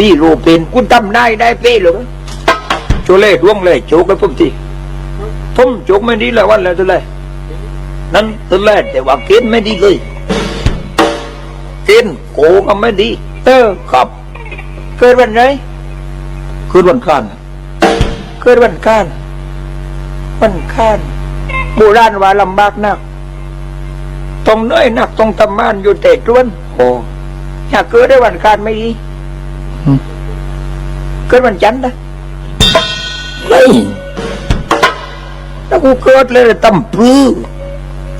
พี่รูปเป็นคุณทำได้ได้เป้หรือโจเล่ดวงเลยโจกไปพุ่มทีพุ่มโจกไม่ดีเลยวันแล้วตัวเลยนั่นตัวแรกแต่ว่าเกณฑ์ไม่ดีเลยเกณฑ์โกก็ไม่ดี เออครับ เกิดวันไหนเกิดวันข้านเกิดวันข้านวันข้านโบราณว่าลำบากนักต้องเหนื่อยหนักต้องทำมานอยู่แต่จวนโอ้อยากเกิดได้วันคานไม่ดี เกิดวันจันทร์นะเฮ้ยถ้ากูเกิดเลยตำปลื้อ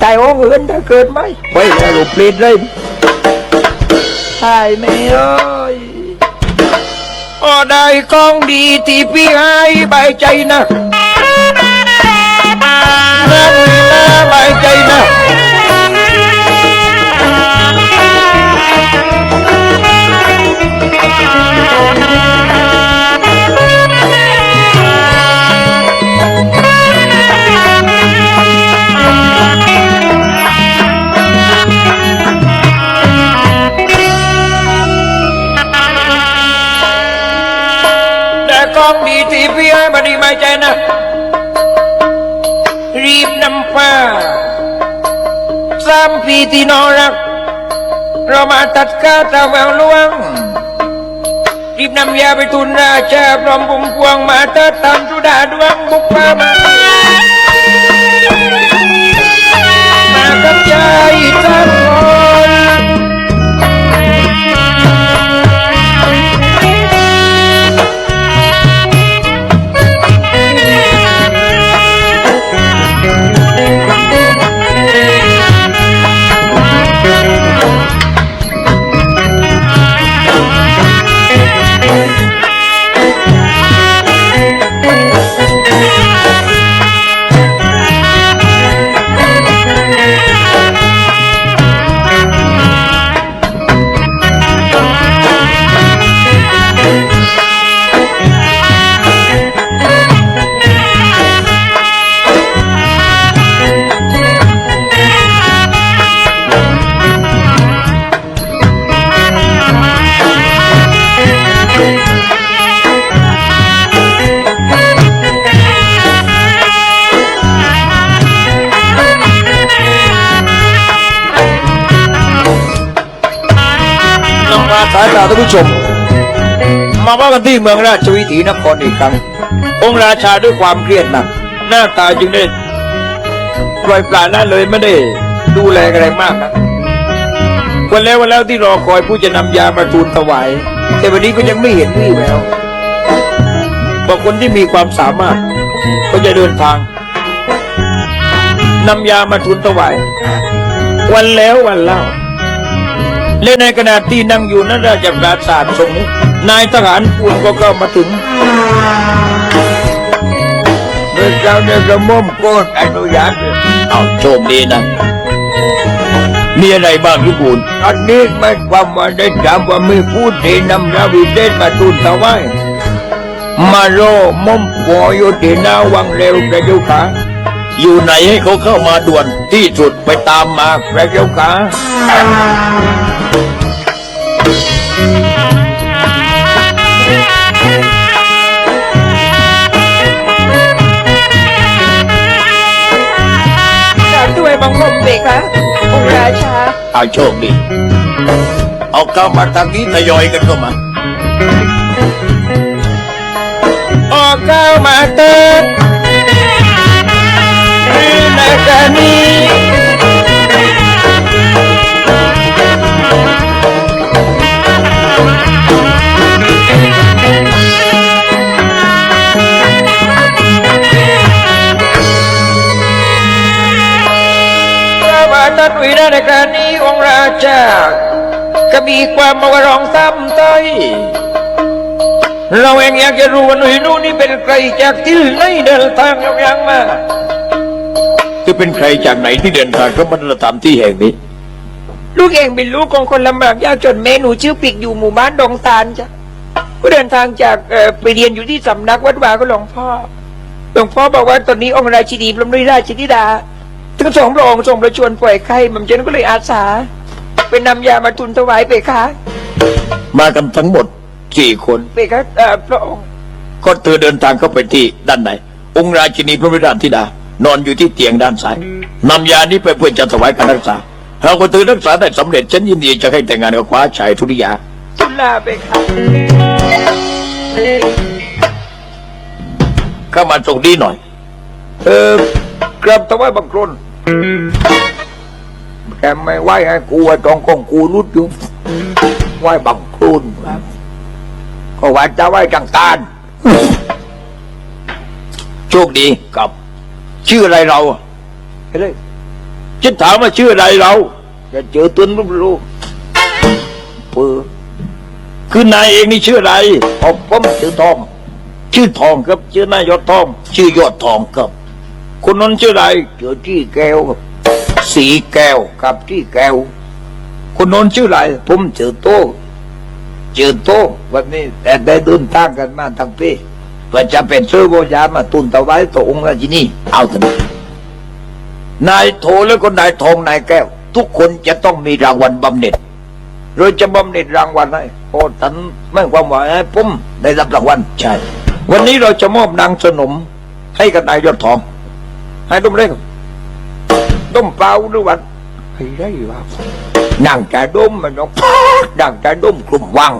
ตายโอ้เงินถ้าเกิดไหมไปแล้วลูกเปลี่ยนเลยตายไม่เอ้ยอได้ของดีที่พี่ให้ใบใจนะ กองดีที่พี่ให้มาดีไม่ใจนะ รีบนำฟ้าสามปีที่นอรัก เรามาตัดกาตาแววลวง รีบนำยาไปทุนราชาพร้อมบุมพวงมาเติดตามจุดาดวงบุกป่ามามาาสายตาท่านผู้ชม มาว่ากันที่เมืองราชวิถีนครอีกครั้ง องค์ราชาด้วยความเครียดหนัก หน้าตาจึงได้ปล่อยปละละเลยไม่ได้ดูแลอะไรมากนะวันแล้ววันแล้วที่รอคอยผู้จะนำยามาทูลถวาย แต่วันนี้ก็ยังไม่เห็นวี่แววบอกคนที่มีความสามารถ ก็จะเดินทางนำยามาทูลถวาย วันแล้ววันเล่า และในขณะที่นั่งอยู่นั้นราชปราสาททรงนี้นายทหารปูนก็เข้ามาถึงเดินเจ้าเดินกระหม่อมโกดอนุญาตเอาโชคดีนะ มีอะไรบ้างทุกคนอันนี้หมายความว่าได้จำว่ามีผู้ที่นำราวิเดชมาทูลถวายมาโรม่อมปออยู่ที่หน้าวังเร็วพระเจ้าค่ะ อยู่ไหนให้เขาเข้ามาด่วนที่สุดไปตามมาพระเจ้าค่ะกราบด้วยบังคมเบคะองค์ราชาเอาโชคดี เอาเข้ามาทางนี้ทยอยกันเข้ามาออกเข้ามาเติม ระบาทวินาในการนี้องค์ราชาก็มีความมาวรองซ้ำต้อยเราเองอยากจะรู้ว่าหนุ่ยนู่นนี่เป็นใครจากที่ไหนเดินทางยังยังมาจะเป็นใครจากไหนที่เดินทางเข้ามาสถานที่แห่งนี้ ลูกเองเป็นลูกของคนลำบากยากจนแม่หนูชื่อปิกอยู่หมู่บ้านดงตาลจ้ะก็เดินทางจากไปเรียนอยู่ที่สำนักวัดวาก็หลวงพ่อหลวงพ่อบอกว่าตอนนี้องค์ราชินีพระมริราชธิดา ทั้งสองพระองค์ทรงประชวรป่วยไข้หม่อมเจนก็เลยอาสาเป็นนำยามาทุนถวายไปค่ะมากันทั้งหมดสี่คนเพคะเอ่อพระองค์ก็เธอเดินทางเข้าไปที่ด้านในองค์ราชินีพระบิดาธิดา นอนอยู่ที่เตียงด้านซ้ายนำยานี้ไปเพื่อจะถวายการรักษาหากว่าเธอรักษาได้สำเร็จฉันยินดีจะให้แต่งงานกับคว้าชายธุริยาตุลาเพคะเข้ามาส่งดีหน่อย เออกราบถวายบังคลน แกไม่ไหวให้กูไอ้ตองของกูรุดอยู่ไหวบังคลนก็ว่าจะไหวจังตานโชคดีกับ ชื่ออะไรเราอะเฮ้ยฉันถามว่าชื่ออะไรเราจะเจอตุนรูปรูปเปือคือนายเองนี่ชื่ออะไรอ๋อผมชื่อทอง ชื่อทองครับ ชื่อนายยอดทอง ชื่อยอดทองครับ คนนั้นชื่ออะไรชื่อที่แก้วครับสีแก้วครับที่แก้วคนนั้นชื่ออะไรผมชื่อโตชื่อโตวันนี้แต่ได้เดินทางกันมาทั้งปีเพื่อจะเป็นซื้อโบยามาตุนตะไว้ตัวองค์ราชินีเอาเถอะนายโทแล้วก็นายทองนายแก้ว ทุกคนจะต้องมีรางวัลบำเหน็จโดยจะบำเหน็จรางวัลให้โอ้ท่านไม่ความหมายให้ผมได้รับรางวัลใช่ วันนี้เราจะมอบนางสนมให้กับนายยอดทอง ให้ดมเร่งดมเปล่าหรือวันให้ได้วะนางจะดมมันน้องนางจะดมกลุ่มวัง